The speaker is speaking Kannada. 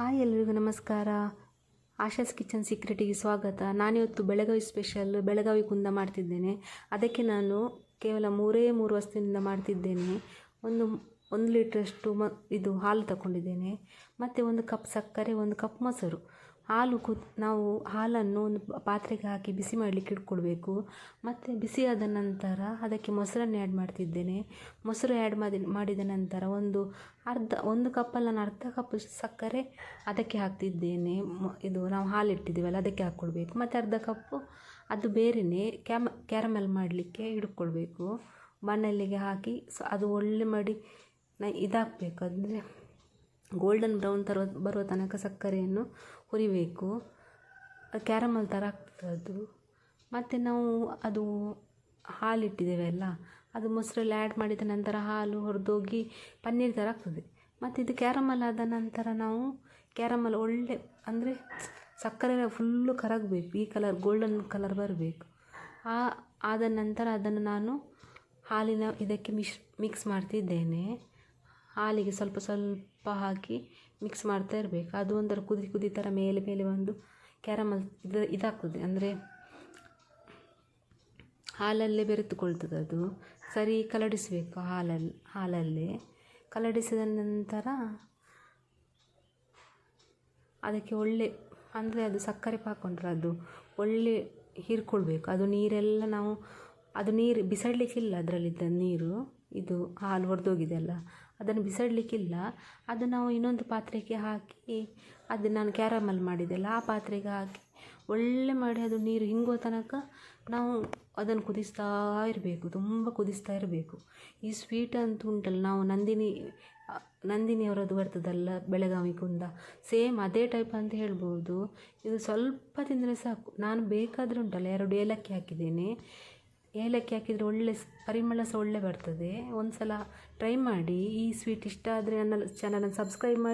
ಹಾಯ್ ಎಲ್ರಿಗೂ ನಮಸ್ಕಾರ. ಆಶಾಸ್ ಕಿಚನ್ ಸೀಕ್ರೆಟಿಗೆ ಸ್ವಾಗತ. ನಾನಿವತ್ತು ಬೆಳಗಾವಿ ಸ್ಪೆಷಲ್ ಬೆಳಗಾವಿ ಕುಂದ ಮಾಡ್ತಿದ್ದೇನೆ. ಅದಕ್ಕೆ ನಾನು ಕೇವಲ ಮೂರೇ ಮೂರು ವಸ್ತುವಿನಿಂದ ಮಾಡ್ತಿದ್ದೇನೆ. ಒಂದು ಒಂದು ಲೀಟ್ರಷ್ಟು ಮ, ಇದು ಹಾಲು ತಗೊಂಡಿದ್ದೇನೆ. ಮತ್ತು ಒಂದು ಕಪ್ ಸಕ್ಕರೆ, ಒಂದು ಕಪ್ ಮೊಸರು. ಹಾಲು ಕುದ್, ನಾವು ಹಾಲನ್ನು ಒಂದು ಪಾತ್ರೆಗೆ ಹಾಕಿ ಬಿಸಿ ಮಾಡಲಿಕ್ಕೆ ಇಟ್ಕೊಳ್ಬೇಕು ಮತ್ತು ಬಿಸಿಯಾದ ನಂತರ ಅದಕ್ಕೆ ಮೊಸರನ್ನು ಆ್ಯಡ್ ಮಾಡ್ತಿದ್ದೇನೆ. ಮೊಸರು ಆ್ಯಡ್ ಮಾಡಿ ಮಾಡಿದ ನಂತರ ಒಂದು ಅರ್ಧ, ಒಂದು ಕಪ್ಪಲ್ಲಿ ನಾನು ಅರ್ಧ ಕಪ್ ಸಕ್ಕರೆ ಅದಕ್ಕೆ ಹಾಕ್ತಿದ್ದೇನೆ. ಇದು ನಾವು ಹಾಲು ಇಟ್ಟಿದ್ದೀವಲ್ಲ, ಅದಕ್ಕೆ ಹಾಕ್ಕೊಳ್ಬೇಕು ಮತ್ತು ಅರ್ಧ ಕಪ್ಪು ಅದು ಬೇರೆಯೇ ಕ್ಯಾಮ, ಕ್ಯಾರಮೆಲ್ ಮಾಡಲಿಕ್ಕೆ ಇಟ್ಕೊಳ್ಬೇಕು ಬಾಣಲೆಗೆ ಹಾಕಿ ಸೊ, ಅದು ಒಳ್ಳೆ ಮಾಡಿ ನ ಇದಾಗಬೇಕು ಅಂದರೆ ಗೋಲ್ಡನ್ ಬ್ರೌನ್ ತರ ಬರುವ ತನಕ ಸಕ್ಕರೆಯನ್ನು ಹುರಿಬೇಕು. ಕ್ಯಾರಮಲ್ ಥರ ಆಗ್ತದೆ ಅದು ಮತ್ತು ನಾವು ಅದು ಹಾಲಿಟ್ಟಿದ್ದೇವೆ ಅಲ್ಲ, ಅದು ಮೊಸರಲ್ಲಿ ಆ್ಯಡ್ ಮಾಡಿದ ನಂತರ ಹಾಲು ಹೊರದೋಗಿ ಪನ್ನೀರ್ ಥರ ಆಗ್ತದೆ. ಮತ್ತು ಇದು ಕ್ಯಾರಮಲ್ ಆದ ನಂತರ ನಾವು ಕ್ಯಾರಮಲ್ ಒಳ್ಳೆ, ಅಂದರೆ ಸಕ್ಕರೆ ಫುಲ್ಲು ಕರಗಬೇಕು, ಈ ಕಲರ್ ಗೋಲ್ಡನ್ ಕಲರ್ ಬರಬೇಕು. ಆ, ಆದ ನಂತರ ಅದನ್ನು ನಾನು ಹಾಲಿನ ಇದಕ್ಕೆ ಮಿಶ್ ಮಿಕ್ಸ್ ಮಾಡ್ತಿದ್ದೇನೆ. ಹಾಲಿಗೆ ಸ್ವಲ್ಪ ಸ್ವಲ್ಪ ಹಾಕಿ ಮಿಕ್ಸ್ ಮಾಡ್ತಾ ಇರಬೇಕು. ಅದು ಒಂಥರ ಕುದಿ ಕುದಿ ಥರ ಮೇಲೆ ಮೇಲೆ ಬಂದು ಕ್ಯಾರಮಲ್ ಇದು, ಇದಾಗ್ತದೆ. ಅಂದರೆ ಹಾಲಲ್ಲೇ ಬೆರೆತುಕೊಳ್ತದೆ ಅದು. ಸರಿ, ಕಲಡಿಸಬೇಕು ಹಾಲಲ್ಲಿ ಹಾಲಲ್ಲೇ. ಕಲಡಿಸಿದ ನಂತರ ಅದಕ್ಕೆ ಒಳ್ಳೆ, ಅಂದರೆ ಅದು ಸಕ್ಕರೆ ಪಾಕೊಂಡ್ರೆ ಅದು ಒಳ್ಳೆ ಹೀರ್ಕೊಳ್ಬೇಕು. ಅದು ನೀರೆಲ್ಲ ನಾವು, ಅದು ನೀರು ಬಿಸಾಡಲಿಕ್ಕಿಲ್ಲ ಅದರಲ್ಲಿದ್ದ ನೀರು. ಇದು ಹಾಲು ಹೊಡೆದೋಗಿದೆ ಅಲ್ಲ ಅದನ್ನು ಬಿಸಾಡಲಿಕ್ಕಿಲ್ಲ. ಅದು ನಾವು ಇನ್ನೊಂದು ಪಾತ್ರೆಗೆ ಹಾಕಿ, ಅದು ನಾನು ಕ್ಯಾರಮಲ್ ಮಾಡಿದ್ದೆಲ್ಲ, ಆ ಪಾತ್ರೆಗೆ ಹಾಕಿ ಒಳ್ಳೆ ಮಾಡಿ ಅದು ನೀರು ಹಿಂಗೋ ತನಕ ನಾವು ಅದನ್ನು ಕುದಿಸ್ತಾ ಇರಬೇಕು, ತುಂಬ ಕುದಿಸ್ತಾ ಇರಬೇಕು. ಈ ಸ್ವೀಟ್ ಅಂತ ಉಂಟಲ್ಲ, ನಾವು ನಂದಿನಿ ನಂದಿನಿಯವರದ್ದು ಬರ್ತದಲ್ಲ, ಬೆಳಗಾವಿ ಕುಂದ, ಸೇಮ್ ಅದೇ ಟೈಪ್ ಅಂತ ಹೇಳ್ಬೋದು. ಇದು ಸ್ವಲ್ಪ ತಿಂದರೆ ಸಾಕು. ನಾನು ಬೇಕಾದರೆ ಉಂಟಲ್ಲ, ಎರಡು ಏಲಕ್ಕಿ ಹಾಕಿದ್ದೇನೆ. ಏಲಕ್ಕಿ ಹಾಕಿದರೆ ಒಳ್ಳೆ ಪರಿಮಳ ಸಹ ಒಳ್ಳೆ ಬರ್ತದೆ. ಒಂದು ಸಲ ಟ್ರೈ ಮಾಡಿ. ಈ ಸ್ವೀಟ್ ಇಷ್ಟ ಆದರೆ ನನ್ನ ಚಾನಲನ್ನು ಸಬ್ಸ್ಕ್ರೈಬ್ ಮಾಡಿ.